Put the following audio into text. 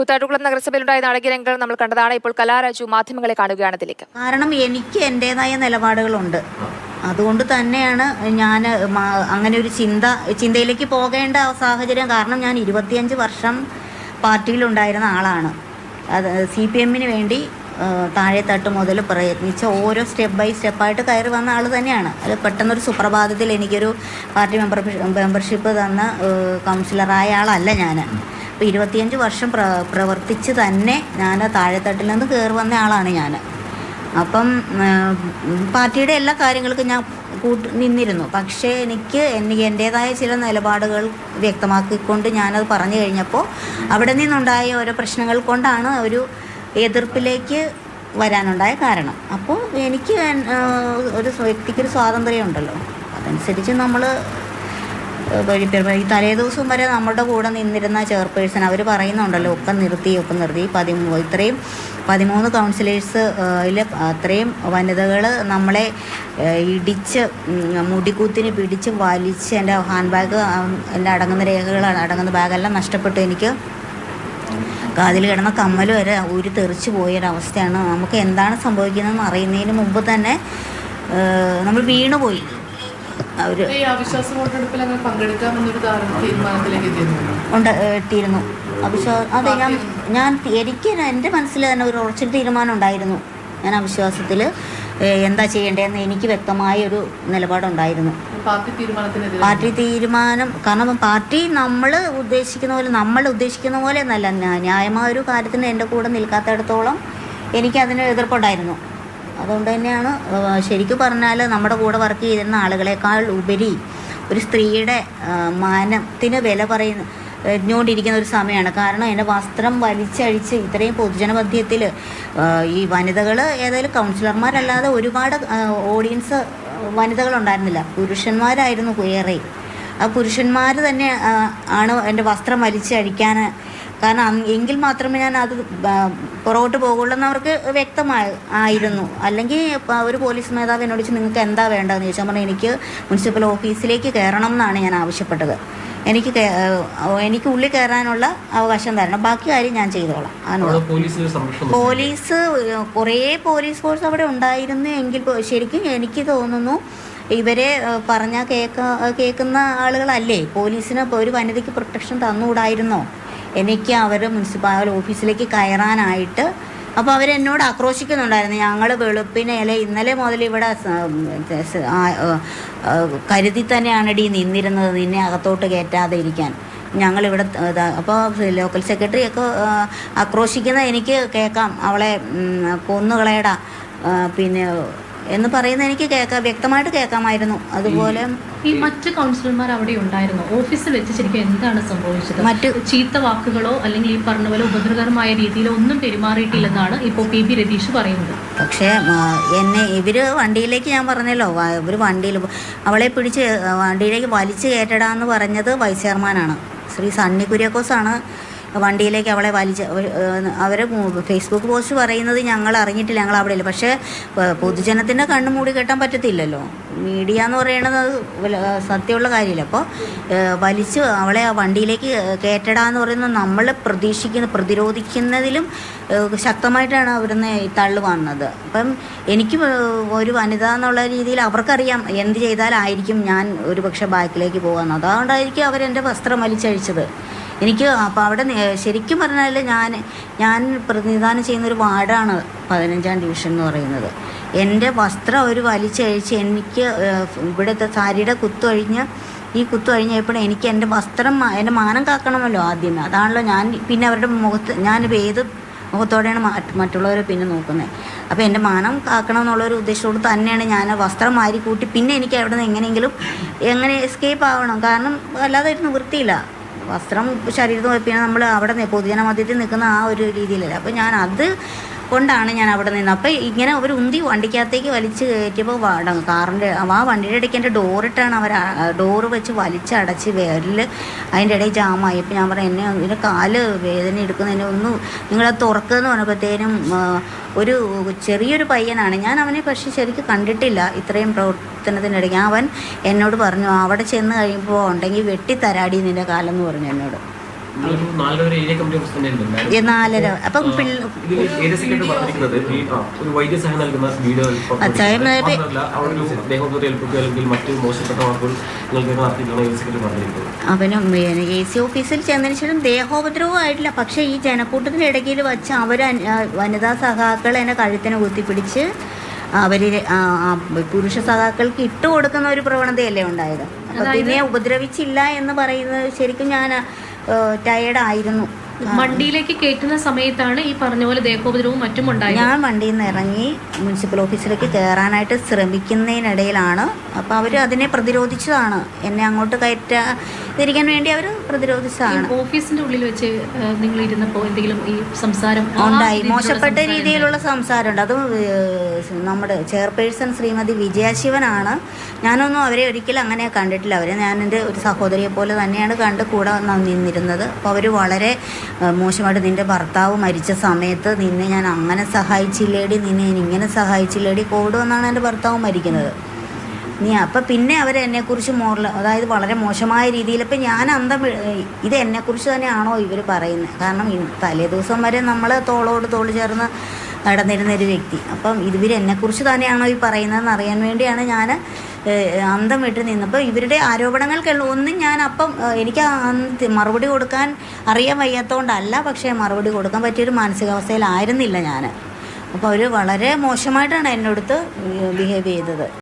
കൂത്താട്ടുകുളം നഗരസഭയിലുണ്ടായ നാടകീയ രംഗങ്ങൾ നമ്മൾ കണ്ടതാണ്. ഇപ്പോൾ കലാരാജു മാധ്യമങ്ങളെ കാണുകയാണ് അതിലേക്ക് കാരണം എനിക്ക് എന്റെതായ നിലപാടുകളുണ്ട്. അതുകൊണ്ട് തന്നെയാണ് ഞാൻ അങ്ങനെ ഒരു ചിന്ത ചിന്തയിലേക്ക് പോകേണ്ട സാഹചര്യം കാരണം ഞാൻ ഇരുപത്തിയഞ്ച് വർഷം പാർട്ടിയിലുണ്ടായിരുന്ന ആളാണ്. അത് സി പി എമ്മിന് വേണ്ടി താഴെത്തട്ട് മുതൽ പ്രയത്നിച്ച ഓരോ സ്റ്റെപ്പ് ബൈ സ്റ്റെപ്പായിട്ട് കയറി വന്ന ആൾ തന്നെയാണ്. അത് പെട്ടെന്നൊരു സുപ്രഭാതത്തിൽ എനിക്കൊരു പാർട്ടി മെമ്പർ മെമ്പർഷിപ്പ് തന്ന കൗൺസിലറായ ആളല്ല ഞാൻ അപ്പോൾ ഇരുപത്തിയഞ്ച് വർഷം പ്ര പ്രവർത്തിച്ച് തന്നെ ഞാൻ താഴെത്തട്ടിൽ നിന്ന് കയറി വന്ന ആളാണ് ഞാൻ അപ്പം പാർട്ടിയുടെ എല്ലാ കാര്യങ്ങൾക്കും ഞാൻ കൂട്ട് നിന്നിരുന്നു. പക്ഷേ എനിക്ക് എനിക്ക് എന്റേതായ ചില നിലപാടുകൾ വ്യക്തമാക്കിക്കൊണ്ട് ഞാനത് പറഞ്ഞു കഴിഞ്ഞപ്പോൾ അവിടെ നിന്നുണ്ടായ ഓരോ പ്രശ്നങ്ങൾ കൊണ്ടാണ് ഒരു എതിർപ്പിലേക്ക് വരാനുണ്ടായ കാരണം. അപ്പോൾ എനിക്ക് ഒരു വ്യക്തിക്കൊരു സ്വാതന്ത്ര്യം ഉണ്ടല്ലോ അതനുസരിച്ച് നമ്മൾ ഈ തലേ ദിവസം വരെ നമ്മുടെ കൂടെ നിന്നിരുന്ന ചെയർപേഴ്സൺ അവർ പറയുന്നുണ്ടല്ലോ ഒക്കെ നിർത്തി ഒക്കെ നിർത്തി. പതിമൂ ഇത്രയും പതിമൂന്ന് കൗൺസിലേഴ്സ് അതിൽ അത്രയും വനിതകൾ നമ്മളെ ഇടിച്ച് മുടികൂത്തിന് പിടിച്ച് വലിച്ച് എന്റെ ഹാൻഡ് ബാഗ് എന്റെ അടങ്ങുന്ന രേഖകൾ അടങ്ങുന്ന ബാഗെല്ലാം നഷ്ടപ്പെട്ടു എനിക്ക്. കാതിൽ കിടന്ന കമ്മൽ വരെ ഊരി തെറിച്ച് പോയൊരവസ്ഥയാണ് നമുക്ക് എന്താണ് സംഭവിക്കുന്നതെന്ന് അറിയുന്നതിന് മുമ്പ് തന്നെ നമ്മൾ വീണുപോയി. അവർ അവിശ്വാസ വോട്ടെടുപ്പിൽ അങ്ങനെ പങ്കെടുക്കാമെന്നൊരു ധാരണ തീരുമാനത്തിലേക്ക് ഉണ്ട് അവിശ്വാസം അതെ ഞാൻ ഞാൻ എനിക്ക് എന്റെ മനസ്സിൽ തന്നെ ഒരു ഉറച്ചൊരു തീരുമാനം ഉണ്ടായിരുന്നു. ഞാൻ അവിശ്വാസത്തിൽ എന്താ ചെയ്യേണ്ടതെന്ന് എനിക്ക് വ്യക്തമായ ഒരു നിലപാടുണ്ടായിരുന്നു പാർട്ടി തീരുമാനം കാരണം പാർട്ടി നമ്മൾ ഉദ്ദേശിക്കുന്ന പോലെ നമ്മൾ ഉദ്ദേശിക്കുന്ന പോലെ എന്നല്ല ന്യാ- ന്യായമായ ഒരു കാര്യത്തിന് എന്റെ കൂടെ നിൽക്കാത്തടത്തോളം എനിക്കതിന് എതിർപ്പുണ്ടായിരുന്നു. അതുകൊണ്ട് തന്നെയാണ് ശരിക്കും പറഞ്ഞാൽ നമ്മുടെ കൂടെ വർക്ക് ചെയ്തിരുന്ന ആളുകളെക്കാൾ ഉപരി ഒരു സ്ത്രീയുടെ മാനത്തിന് വില പറയുന്ന എറിഞ്ഞുകൊണ്ടിരിക്കുന്ന ഒരു സമയമാണ്. കാരണം എന്റെ വസ്ത്രം വലിച്ചഴിച്ച് ഇത്രയും പൊതുജനമധ്യത്തിൽ ഈ വനിതകൾ ഏതായാലും കൗൺസിലർമാരല്ലാതെ ഒരുപാട് ഓഡിയൻസ് വനിതകളുണ്ടായിരുന്നില്ല. പുരുഷന്മാരായിരുന്നു ഏറെ. ആ പുരുഷന്മാർ തന്നെ ആണ് എന്റെ വസ്ത്രം വലിച്ചഴിക്കാൻ കാരണം എങ്കിൽ മാത്രമേ ഞാൻ അത് പുറകോട്ട് പോകുള്ളൂ എന്ന് അവർക്ക് വ്യക്തമായി ആയിരുന്നു. അല്ലെങ്കിൽ ഒരു പോലീസ് മേധാവി എന്നോട് ചോദിച്ചു നിങ്ങൾക്ക് എന്താ വേണ്ടതെന്ന്? ചോദിച്ചാൽ പറഞ്ഞു എനിക്ക് മുനിസിപ്പൽ ഓഫീസിലേക്ക് കയറണം എന്നാണ് ഞാൻ ആവശ്യപ്പെട്ടത്. എനിക്ക് എനിക്ക് ഉള്ളിൽ കയറാനുള്ള അവകാശം തരണം. ബാക്കി കാര്യം ഞാൻ ചെയ്തോളാം. പോലീസ് കുറേ പോലീസ് ഫോഴ്സ് അവിടെ ഉണ്ടായിരുന്നു എങ്കിൽ ശരിക്കും എനിക്ക് തോന്നുന്നു ഇവരെ പറഞ്ഞാൽ കേൾക്ക കേൾക്കുന്ന ആളുകളല്ലേ? പോലീസിന് ഒരു വനിതയ്ക്ക് പ്രൊട്ടക്ഷൻ തന്നുകൂടായിരുന്നോ? എനിക്ക് അവർ മുനിസിപ്പാൽ ഓഫീസിലേക്ക് കയറാനായിട്ട് അപ്പോൾ അവരെന്നോട് ആക്രോശിക്കുന്നുണ്ടായിരുന്നു. ഞങ്ങൾ വെളുപ്പിനെ അല്ലെ ഇന്നലെ മുതൽ ഇവിടെ കരുതി തന്നെയാണ് ഡി നിന്നിരുന്നത് നിന്നെ അകത്തോട്ട് കയറ്റാതെ ഇരിക്കാൻ. ഞങ്ങളിവിടെ അപ്പോൾ ലോക്കൽ സെക്രട്ടറി ഒക്കെ ആക്രോശിക്കുന്നത് ആക്രോശിക്കുന്ന എനിക്ക് കേൾക്കാം. അവളെ കൊന്നുകളയടാ. പിന്നെ എന്ന് പറയുന്നത് എനിക്ക് കേൾക്കാം വ്യക്തമായിട്ട് കേൾക്കാമായിരുന്നു. അതുപോലെ ഈ മറ്റ് കൗൺസിലർമാർ അവിടെ ഉണ്ടായിരുന്നു? ഓഫീസിൽ വെച്ച് ശരിക്കും എന്താണ് സംഭവിച്ചത്? മറ്റ് ചീത്ത വാക്കുകളോ അല്ലെങ്കിൽ ഈ പറഞ്ഞ പോലെ ഉപദ്രവകരമായ രീതിയിലോ ഒന്നും പെരുമാറിയിട്ടില്ലെന്നാണ് ഇപ്പോൾ പി ബി രതീഷ് പറയുന്നത്. പക്ഷേ എന്നെ ഇവർ വണ്ടിയിലേക്ക് ഞാൻ പറഞ്ഞല്ലോ ഇവർ വണ്ടിയിൽ അവളെ പിടിച്ച് വണ്ടിയിലേക്ക് വലിച്ചു കയറ്റടാന്ന് പറഞ്ഞത് വൈസ് ചെയർമാനാണ്. ശ്രീ സണ്ണി കുര്യാക്കോസാണ്. വണ്ടിയിലേക്ക് അവളെ വലിച്ച അവർ ഫേസ്ബുക്ക് പോസ്റ്റ് പറയുന്നത് ഞങ്ങൾ അറിഞ്ഞിട്ടില്ല ഞങ്ങൾ അവിടെ ഇല്ല. പക്ഷേ പൊതുജനത്തിന്റെ കണ്ണ് മൂടി കെട്ടാൻ പറ്റത്തില്ലല്ലോ. മീഡിയ എന്ന് പറയുന്നത് സത്യമുള്ള കാര്യമില്ല. അപ്പോൾ വലിച്ച് അവളെ ആ വണ്ടിയിലേക്ക് കയറ്റടാന്ന് പറയുന്നത് നമ്മൾ പ്രതീക്ഷിക്കുന്ന പ്രതിരോധിക്കുന്നതിലും ശക്തമായിട്ടാണ് അവിടുന്ന് തള്ളു വന്നത്. അപ്പം എനിക്ക് ഒരു വനിത എന്നുള്ള രീതിയിൽ അവർക്കറിയാം എന്ത് ചെയ്താലായിരിക്കും ഞാൻ ഒരു പക്ഷേ ബാക്കിലേക്ക് പോകാമെന്ന്. അതുകൊണ്ടായിരിക്കും അവരെന്റെ വസ്ത്രം വലിച്ചഴിച്ചത്. എനിക്ക് അപ്പോൾ അവിടെ ശരിക്കും പറഞ്ഞാൽ ഞാൻ ഞാൻ പ്രതിനിധാനം ചെയ്യുന്ന ഒരു വാർഡാണ് പതിനഞ്ചാം ഡിവിഷൻ എന്ന് പറയുന്നത്. എന്റെ വസ്ത്രം ഒരു വലിച്ചഴിച്ച് എനിക്ക് ഇവിടുത്തെ സാരിയുടെ കുത്തു കഴിഞ്ഞ് ഈ കുത്തു എനിക്ക് എന്റെ വസ്ത്രം എന്റെ മാനം കാക്കണമല്ലോ ആദ്യമേ അതാണല്ലോ ഞാൻ പിന്നെ അവരുടെ മുഖത്ത് ഞാൻ ഏത് മുഖത്തോടെയാണ് മറ്റ് മറ്റുള്ളവരെ പിന്നെ നോക്കുന്നത്. അപ്പോൾ എന്റെ മാനം കാക്കണം എന്നുള്ളൊരു ഉദ്ദേശത്തോട് തന്നെയാണ് ഞാൻ വസ്ത്രം മാരി കൂട്ടി പിന്നെ എനിക്ക് അവിടെ നിന്ന് എങ്ങനെയെങ്കിലും എങ്ങനെ എസ്കേപ്പ് ആവണം. കാരണം അല്ലാതെ ഒരു നിവൃത്തിയില്ല വസ്ത്രം പോയി പിന്നെ നമ്മൾ അവിടെ നിന്ന് പൊതുജന മധ്യത്തിൽ നിൽക്കുന്ന ആ ഒരു രീതിയിലല്ല. അപ്പോൾ ഞാൻ അത് കൊണ്ടാണ് ഞാൻ അവിടെ നിന്ന് അപ്പോൾ ഇങ്ങനെ അവർ ഉന്തി വണ്ടിക്കകത്തേക്ക് വലിച്ച് കയറ്റിയപ്പോൾ കാറിന്റെ ആ വണ്ടിയുടെ ഇടയ്ക്ക് എന്റെ ഡോറിട്ടാണ് അവർ ഡോറ് വെച്ച് വലിച്ചടച്ച് വിരൽ അതിന്റെ ഇടയിൽ ജാമായി. അപ്പോൾ ഞാൻ പറഞ്ഞു എന്നെ ഇതിന്റെ കാൽ വേദന എടുക്കുന്നതിനെ ഒന്ന് നിങ്ങളത് തുറക്കുമെന്ന് പറഞ്ഞപ്പോഴത്തേനും ആ, ഒരു ചെറിയൊരു പയ്യനാണ്. ഞാൻ അവനെ പക്ഷേ ശരിക്കും കണ്ടിട്ടില്ല. ഇത്രയും പ്രവർത്തനത്തിനിടയ്ക്ക് അവൻ എന്നോട് പറഞ്ഞു അവിടെ ചെന്ന് കഴിയുമ്പോൾ ഉണ്ടെങ്കിൽ വെട്ടിത്തരാടി നിന്റെ കാലം എന്ന് പറഞ്ഞു എന്നോട്. നാലര അപ്പം അവനും എ സി ഓഫീസിൽ ചെന്നതിന് ശേഷം ദേഹോപദ്രവം ആയിട്ടില്ല. പക്ഷേ ഈ ജനക്കൂട്ടത്തിന്റെ ഇടയ്ക്കിൽ വച്ച് അവർ വനിതാ സഹാക്കൾ എന്നെ കഴുത്തിനെ കുത്തിപ്പിടിച്ച് അവർ പുരുഷ സഖാക്കൾക്ക് ഇട്ട് കൊടുക്കുന്ന ഒരു പ്രവണതയല്ലേ ഉണ്ടായത്? അപ്പം പിന്നെ ഉപദ്രവിച്ചില്ല എന്ന് പറയുന്നത് ശരിക്കും ഞാൻ ടയേർഡായിരുന്നു വണ്ടിയിലേക്ക് കയറ്റുന്ന സമയത്താണ് ഈ പറഞ്ഞ പോലെ ദേഹോപദ്രവവും മറ്റും ഉണ്ടായത്? ഞാൻ വണ്ടിയിൽ നിന്ന് ഇറങ്ങി മുനിസിപ്പൽ ഓഫീസിലേക്ക് കയറാനായിട്ട് ശ്രമിക്കുന്നതിനിടയിലാണ്. അപ്പോൾ അവർ അതിനെ പ്രതിരോധിച്ചതാണ്. എന്നെ അങ്ങോട്ട് കയറ്റാതിരിക്കാൻ വേണ്ടി അവർ പ്രതിരോധിച്ചതാണ്. ഓഫീസിന്റെ ഉള്ളിൽ വെച്ച് നിങ്ങൾ ഇരുന്നപ്പോൾ എന്തെങ്കിലും ഈ സംസാരം ഉണ്ടായി. മോശപ്പെട്ട രീതിയിലുള്ള സംസാരമുണ്ട്. അത് നമ്മുടെ ചെയർപേഴ്സൺ ശ്രീമതി വിജയശിവനാണ്. ഞാനൊന്നും അവരെ ഒരിക്കലും അങ്ങനെ കണ്ടിട്ടില്ല. അവരെ ഞാൻ എന്റെ ഒരു സഹോദരിയെ പോലെ തന്നെയാണ് കണ്ട് കൂടെ നിന്നിരുന്നത്. അപ്പോൾ അവർ വളരെ മോശമായിട്ട് നിന്റെ ഭർത്താവ് മരിച്ച സമയത്ത് നിന്നെ ഞാൻ അങ്ങനെ സഹായിച്ചില്ലേടി നിന്നെ ഞാൻ ഇങ്ങനെ സഹായിച്ചില്ലേടി കോവിഡ് വന്നാണ് എന്റെ ഭർത്താവ് മരിക്കുന്നത്. നീ അപ്പം പിന്നെ അവർ എന്നെക്കുറിച്ച് മോറൽ അതായത് വളരെ മോശമായ രീതിയിൽ ഇപ്പം ഞാൻ അന്തം ഇത് എന്നെക്കുറിച്ച് തന്നെയാണോ ഇവർ പറയുന്നത് കാരണം തലേദിവസം തലേ ദിവസം വരെ നമ്മൾ തോളോട് തോൾ ചേർന്ന് നടന്നിരുന്ന ഒരു വ്യക്തി. അപ്പം ഇവർ എന്നെക്കുറിച്ച് തന്നെയാണോ ഈ പറയുന്നതെന്ന് അറിയാൻ വേണ്ടിയാണ് ഞാൻ അന്തം വിട്ട് നിന്നപ്പോൾ ഇവരുടെ ആരോപണങ്ങൾക്കുള്ള ഒന്നും ഞാൻ അപ്പം എനിക്ക് മറുപടി കൊടുക്കാൻ അറിയാൻ വയ്യാത്തതുകൊണ്ടല്ല പക്ഷേ മറുപടി കൊടുക്കാൻ പറ്റിയൊരു മാനസികാവസ്ഥയിലായിരുന്നില്ല ഞാൻ അപ്പോൾ അവർ വളരെ മോശമായിട്ടാണ് എന്നോടത്ത് ബിഹേവ് ചെയ്തത്.